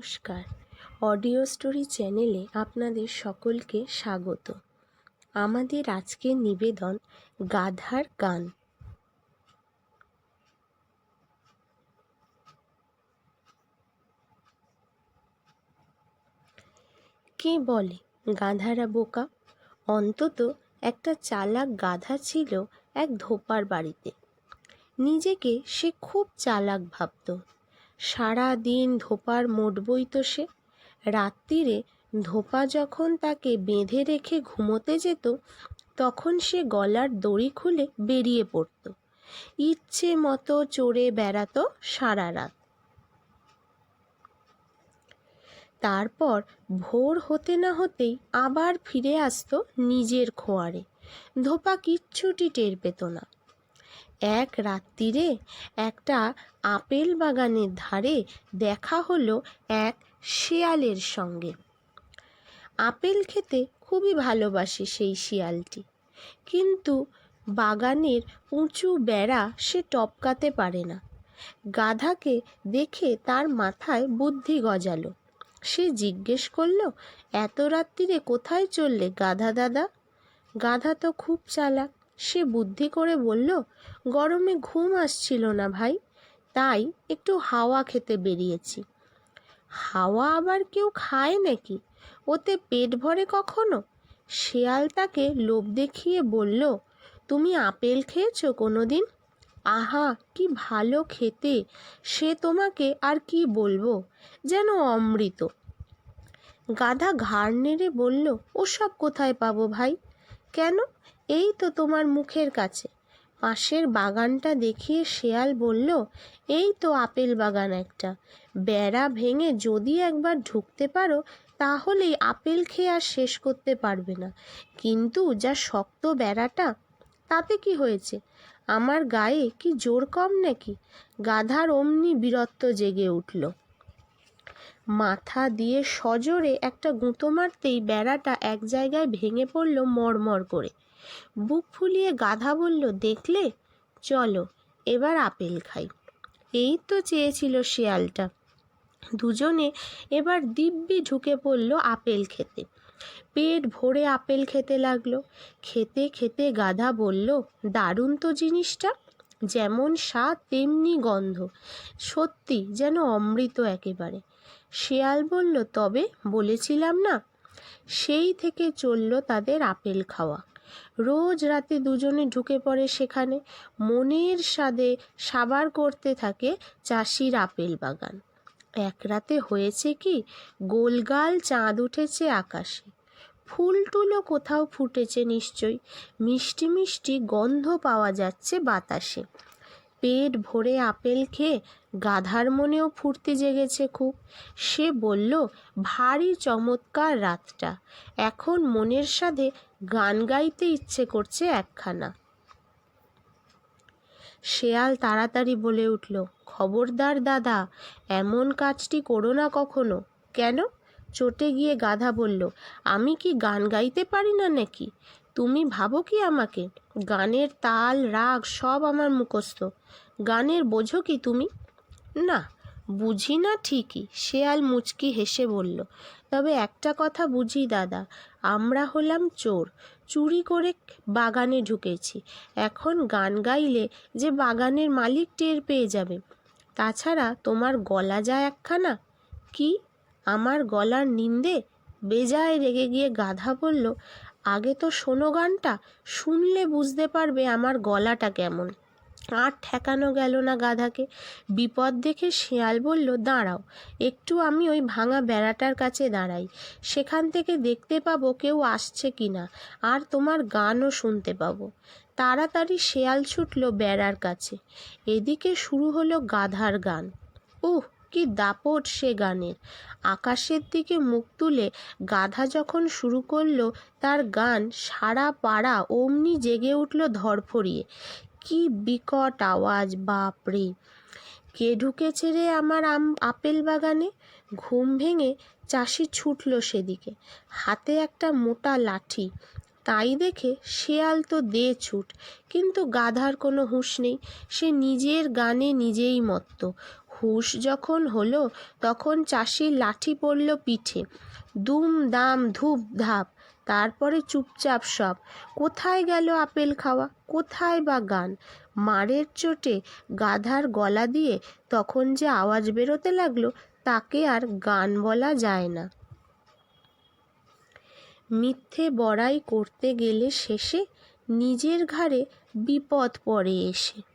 নমস্কার। Audio story চ্যানেলে আপনাদের সকলকে স্বাগত। আমাদের আজকের নিবেদন গাধার গান। কে বলে গাধারা বোকা? অন্তত একটা চালাক গাধা ছিল এক ধোপার বাড়িতে। নিজেকে সে খুব চালাক ভাবত। সারা দিন ধোপার মোটবই তো সে। রাত্রিরে ধোপা যখন তাকে বেঁধে রেখে ঘুমোতে যেত, তখন সে গলার দড়ি খুলে বেরিয়ে পড়ত। ইচ্ছে মতো চড়ে বেড়াতো সারা রাত। তারপর ভোর হতে না হতেই আবার ফিরে আসতো নিজের খোয়ারে। ধোপা কিচ্ছুটি টের পেত না। এক রাত্রিরে একটা আপেল বাগানের ধারে দেখা হলো এক শেয়ালের সঙ্গে। আপেল খেতে খুবই ভালোবাসে সেই শিয়ালটি। কিন্তু বাগানের উঁচু বেড়া সে টপকাতে পারে না। গাধাকে দেখে তার মাথায় বুদ্ধি গজালো। সে জিজ্ঞেস করল, এত রাত্রিরে কোথায় চললে গাধা দাদা? গাধা তো খুব চালাক। সে বুদ্ধি করে বলল, গরমে ঘুম আসছিল না ভাই, তাই একটু হাওয়া খেতে বেরিয়েছি। হাওয়া আবার কেউ খায় নাকি? ওতে পেট ভরে কখনো? শেয়াল তাকে লোভ দেখিয়ে বলল, তুমি আপেল খেয়েছো কোনো দিন আহা, কি ভালো খেতে, সে তোমাকে আর কি বলব, যেন অমৃত। গাধা ঘাড় নেড়ে বলল, ওসব কোথায় পাবো ভাই? কেন? এই তো তোমার মুখের কাছে। পাশের বাগানটা দেখিয়ে শেয়াল বলল, এই তো আপেল বাগান একটা। বেড়া ভেঙে যদি একবার ঢুকতে পারো, তাহলেই আপেল খেয়ে আর শেষ করতে পারবে না। কিন্তু যা শক্ত বেড়াটা, তাতে কি হয়েছে? আমার গায়ে কি জোর কম নাকি? গাধার অমনি বীরত্ব জেগে উঠল। মাথা দিয়ে সজোরে একটা গুঁতো মারতেই বেড়াটা এক জায়গায় ভেঙে পড়ল মরমর করে। বুক ফুলিয়ে গাধা বলল, দেখলে? চলো, এবার আপেল খাই। এই তো চেয়েছিল শেয়ালটা। দুজনে এবার দিব্যি ঢুকে পড়ল আপেল খেতে। পেট ভরে আপেল খেতে লাগল। খেতে খেতে গাধা বলল, দারুণ তো জিনিসটা। যেমন স্বাদ, তেমনি গন্ধ। সত্যি যেন অমৃত একেবারে। শেয়াল বলল, তবে বলেছিলাম না? সেই থেকে চলল তাদের আপেল খাওয়া। রোজ রাতে দুজনে ঢুকে পড়ে সেখানে। মনের স্বাদে সাবার করতে থাকে চাষির আপেল বাগান। এক রাতে হয়েছে কি, গোলগাল চাঁদ উঠেছে আকাশে। ফুল টুলও কোথাও ফুটেছে নিশ্চয়ই। মিষ্টি মিষ্টি গন্ধ পাওয়া যাচ্ছে বাতাসে। পেট ভরে আপেল খেয়ে গাধার মনেও ফুর্তি জেগেছে খুব। সে বলল, ভারী চমৎকার রাতটা। এখন মনের সাথে গান গাইতে ইচ্ছে করছে একখানা। শেয়াল তাড়াতাড়ি বলে উঠল, খবরদার দাদা, এমন কাজটি করো না কখনো। কেন? চটে গিয়ে গাধা বলল, আমি কি গান গাইতে পারি না নাকি? তুমি ভাবো কি আমাকে? গানের তাল, রাগ সব আমার মুখস্থ। গানের বোঝো কি তুমি? না বুঝি না ঠিকই, শেয়াল মুচকি হেসে বলল, তবে একটা কথা বুঝি দাদা, আমরা হলাম চোর। চুরি করে বাগানে ঢুকেছি। এখন গান গাইলে যে বাগানের মালিক টের পেয়ে যাবে। তাছাড়া তোমার গলা যায় একখানা? কি? আমার গলার নিন্দে? বেজায় রেগে গিয়ে গাধা বলল, আগে তো শোনো গানটা, শুনলে বুঝতে পারবে আমার গলাটা কেমন। আর ঠেকানো গেল না গাধাকে। বিপদ দেখে শেয়াল বলল, দাঁড়াও, একটু আমি ওই ভাঙা বেড়াটার কাছে দাঁড়াই। সেখান থেকে দেখতে পাবো কেউ আসছে কি না, আর তোমার গানও শুনতে পাবো। তাড়াতাড়ি শেয়াল ছুটল বেড়ার কাছে। এদিকে শুরু হলো গাধার গান। উহ, কি দাপট সে গানের। আকাশের দিকে মুখ তুলে গাধা যখন শুরু করল, তার গান সারা পাড়া অমনি জেগে উঠল ধরফরিয়ে কি বিকট আওয়াজ, বাপরে! কে ঢুকেছে রে আমার আম, আপেল বাগানে? ঘুম ভেঙে চাষি ছুটল সেদিকে। হাতে একটা মোটা লাঠি। তাই দেখে শেয়াল তো দে ছুট, কিন্তু গাধার কোনো হুঁশ নেই। সে নিজের গানে নিজেই মত্ত। হুঁশ যখন হলো, তখন চাষির লাঠি পড়ল পিঠে। দুম দাম ধূপ ধাপ তারপরে চুপচাপ সব। কোথায় গেল আপেল খাওয়া? কোথায় বা গান? মারের চোটে গাধার গলা দিয়ে তখন যে আওয়াজ বেরোতে লাগল, তাকে আর গান বলা যায় না। মিথ্যে বড়াই করতে গেলে শেষে নিজের ঘাড়ে বিপদ পড়ে এসে।